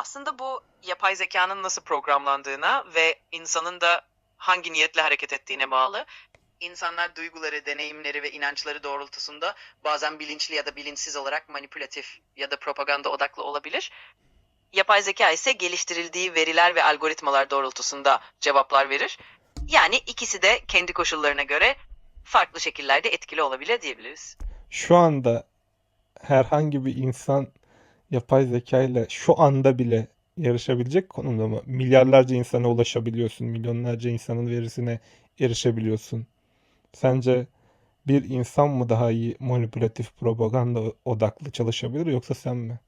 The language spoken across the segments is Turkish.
Aslında bu yapay zekanın nasıl programlandığına ve insanın da hangi niyetle hareket ettiğine bağlı. İnsanlar duyguları, deneyimleri ve inançları doğrultusunda bazen bilinçli ya da bilinçsiz olarak manipülatif ya da propaganda odaklı olabilir. Yapay zeka ise geliştirildiği veriler ve algoritmalar doğrultusunda cevaplar verir. Yani ikisi de kendi koşullarına göre farklı şekillerde etkili olabilir diyebiliriz. Şu anda herhangi bir insan yapay zeka ile şu anda bile yarışabilecek konumda mı? Milyarlarca insana ulaşabiliyorsun, milyonlarca insanın verisine erişebiliyorsun. Sence bir insan mı daha iyi manipülatif propaganda odaklı çalışabilir yoksa sen mi?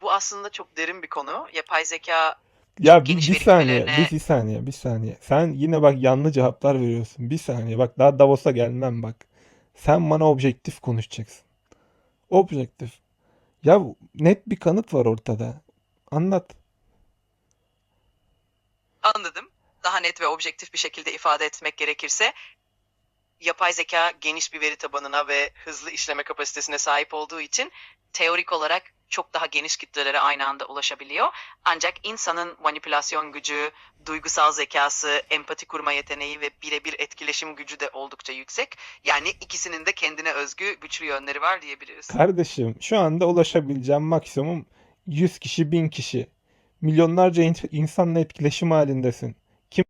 Bu aslında çok derin bir konu. Yapay zeka Ya bir, bir saniye, bir, bir saniye, bir saniye. Sen yine bak yanlış cevaplar veriyorsun. Bir saniye bak daha Davos'a gelmem bak. Sen bana objektif konuşacaksın. Objektif. Ya net bir kanıt var ortada. Anlat. Anladım. Daha net ve objektif bir şekilde ifade etmek gerekirse, yapay zeka geniş bir veri tabanına ve hızlı işleme kapasitesine sahip olduğu için teorik olarak çok daha geniş kitlelere aynı anda ulaşabiliyor. Ancak insanın manipülasyon gücü, duygusal zekası, empati kurma yeteneği ve birebir etkileşim gücü de oldukça yüksek. Yani ikisinin de kendine özgü güçlü yönleri var diyebiliriz. Kardeşim şu anda ulaşabileceğim maksimum 100 kişi, 1000 kişi. Milyonlarca in- insanla etkileşim halindesin.